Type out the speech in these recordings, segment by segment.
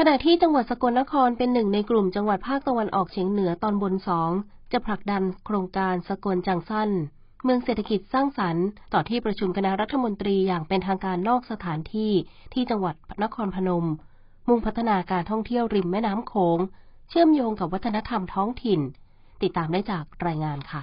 ขณะที่จังหวัดสกลนครเป็นหนึ่งในกลุ่มจังหวัดภาคตะวันออกเฉียงเหนือตอนบนสองจะผลักดันโครงการสกลจังสั้น เมืองเศรษฐกิจสร้างสรรค์ ต่อที่ประชุมคณะรัฐมนตรีอย่างเป็นทางการนอกสถานที่ที่จังหวัดนครพนม มุ่งพัฒนาการท่องเที่ยวริมแม่น้ำโขง เชื่อมโยงกับวัฒนธรรมท้องถิ่น ติดตามได้จากรายงานค่ะ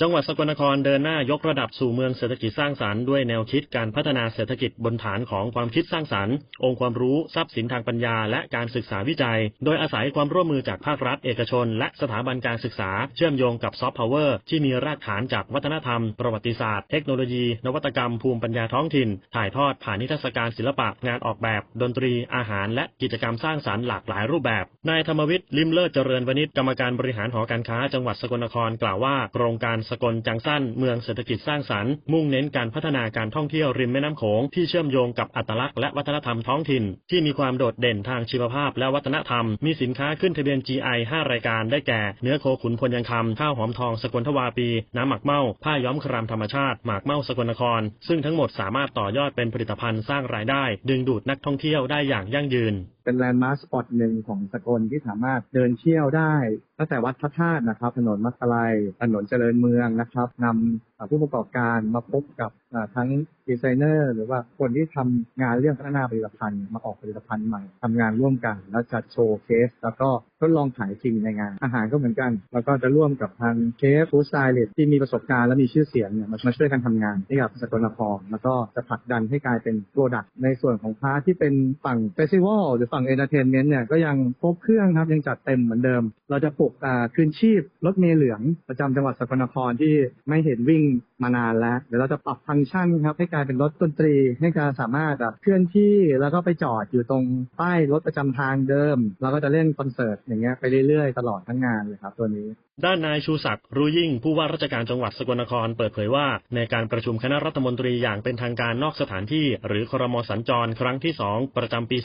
จังหวัดสกลนครเดินหน้ายกระดับสู่เมืองเศรษฐกิจสร้างสรรค์ด้วยแนวคิดการพัฒนาเศรษฐกิจบนฐานของความคิดสร้างสรรค์ องค์ความรู้ทรัพย์สินทางปัญญา และการศึกษาวิจัย โดยอาศัยความร่วมมือจากภาครัฐ เอกชน และสถาบันการศึกษา เชื่อมโยงกับซอฟต์พาวเวอร์ที่มีรากฐานจากวัฒนธรรม ประวัติศาสตร์ เทคโนโลยี นวัตกรรมภูมิปัญญาท้องถิ่น ถ่ายทอดผ่านนิทรรศการศิลปะงานออกแบบ ดนตรี อาหาร และกิจกรรมสร้างสรรค์หลากหลายรูปแบบนายธรรมวิทย์ลิมเลิศเจริญวณิชกรรมการบริหารหอการค้า จังหวัดสกลนครกล่าวว่าโครงการสกลจังสั้น เมืองเศรษฐกิจสร้างสรรค์ มุ่งเน้นการพัฒนาการท่องเที่ยวริมแม่น้ำโขงที่เชื่อมโยงกับอัตลักษณ์และวัฒนธรรมท้องถิ่น ที่มีความโดดเด่นทางชีวภาพและวัฒนธรรม มีสินค้าขึ้นทะเบียน GI 5 รายการได้แก่ เนื้อโคขุนพลยังคำ ข้าวหอมทองสกลทวาปี น้ำหมักเมาผ้าย้อมครามธรรมชาติ หมากเมาสกลนคร ซึ่งทั้งหมดสามารถต่อยอดเป็นผลิตภัณฑ์สร้างรายได้ ดึงดูดนักท่องเที่ยวได้อย่างยั่งยืน เป็นแลนด์มาร์คสปอตหนึ่งของสกลที่สามารถเดินเที่ยวได้ตั้งแต่วัดพระธาตุนะครับ ถนนมัสลัยถนนเจริญเมืองนะครับนำผู้ประกอบการมาพบกับทั้งดีไซเนอร์หรือว่าคนที่ทำงานเรื่องพัฒนาผลิตภัณฑ์มาออกผลิตภัณฑ์ใหม่ทำงานร่วมกัน แล้วจัดโชว์เคส แล้วก็ทดลองขายจริงในงาน อาหารก็เหมือนกัน แล้วก็จะร่วมกับทางเชฟฟู้ดสไตลิสที่มีประสบการณ์และมีชื่อเสียงเนี่ยมาช่วยกันทำงานให้กับสกลนครแล้วก็จะผลักดันให้กลายเป็นโปรดักต์ในส่วนของพาร์ทที่เป็นฝั่งเฟสติวัลหรือฝั่งเอนเตอร์เทนเมนต์เนี่ยก็ยังครบเครื่องครับยังจัดเต็มเหมือนเดิม เราจะปลุกคืนชีพรถเมล์เหลืองประจำจังหวัดสกลนครที่ไม่เห็นวิ่ง being มานานแล้ว เดี๋ยวเราจะปรับฟังก์ชันครับให้กลายเป็นรถดนตรี ให้การสามารถแบบเคลื่อนที่แล้วก็ไปจอดอยู่ตรงป้ายรถประจำทางเดิมเราก็จะเล่นคอนเสิร์ตอย่างเงี้ยไปเรื่อยๆ ตลอดทั้งงานเลยครับตัวนี้ด้านนายชูศักดิ์รู้ยิ่งผู้ว่าราชการจังหวัดสกลนครเปิดเผยว่า ในการประชุมคณะรัฐมนตรีอย่างเป็นทางการนอกสถานที่ หรือครมสัญจรครั้งที่ 2 ประจำปี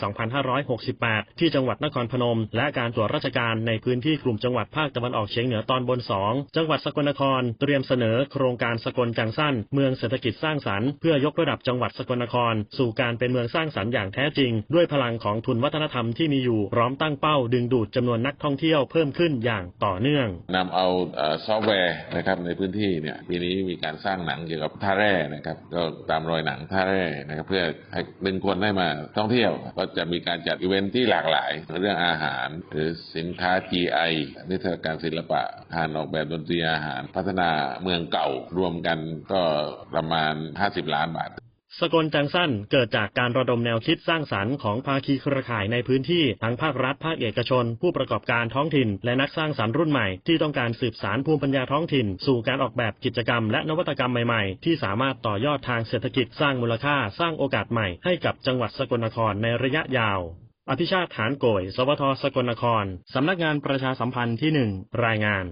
2568 ที่จังหวัดนครพนม และการตรวจราชการในพื้นที่กลุ่มจังหวัดภาคตะวันออกเฉียงเหนือตอนบน 2 จังหวัดสกลนคร เตรียมเสนอโครงการสกลจังสั้น เมืองเศรษฐกิจสร้างสรรค์เพื่อยกระดับจังหวัดสกลนคร สู่การเป็นเมืองสร้างสรรค์อย่างแท้จริง ด้วยพลังของทุนวัฒนธรรมที่มีอยู่พร้อมตั้งเป้า ดึงดูดจำนวนนักท่องเที่ยวเพิ่มขึ้นอย่างต่อเนื่องนำเอาซอฟต์แวร์นะครับในพื้นที่เนี่ยปีนี้มีการสร้างหนังเกี่ยวกับท่าแร่นะครับก็ตามรอยหนังท่าแร่นะครับเพื่อให้ดึงคนให้มาท่องเที่ยวก็จะมีการจัดอีเวนท์ที่หลากหลาย เรื่องอาหาร หรือสินค้า GI นิทรรศการศิลปะการออกแบบดนตรีอาหาร พัฒนาเมืองเก่ารวมกันก็ประมาณ 50 ล้านบาท สกลจังสั้นเกิดจากการระดมแนวคิดสร้างสรรค์ของภาคีเครือข่ายในพื้นที่ทั้งภาครัฐภาคเอกชน ผู้ประกอบการท้องถิ่น และนักสร้างสรรค์รุ่นใหม่ที่ต้องการสืบสารภูมิปัญญาท้องถิ่น สู่การออกแบบกิจกรรม และนวัตกรรมใหม่ๆ ที่สามารถต่อยอดทางเศรษฐกิจสร้างมูลค่าสร้างโอกาสใหม่ให้กับจังหวัดสกลนครในระยะยาวอภิชาติฐานโกย สวท สกลนคร สำนักงานประชาสัมพันธ์ที่หนึ่งรายงาน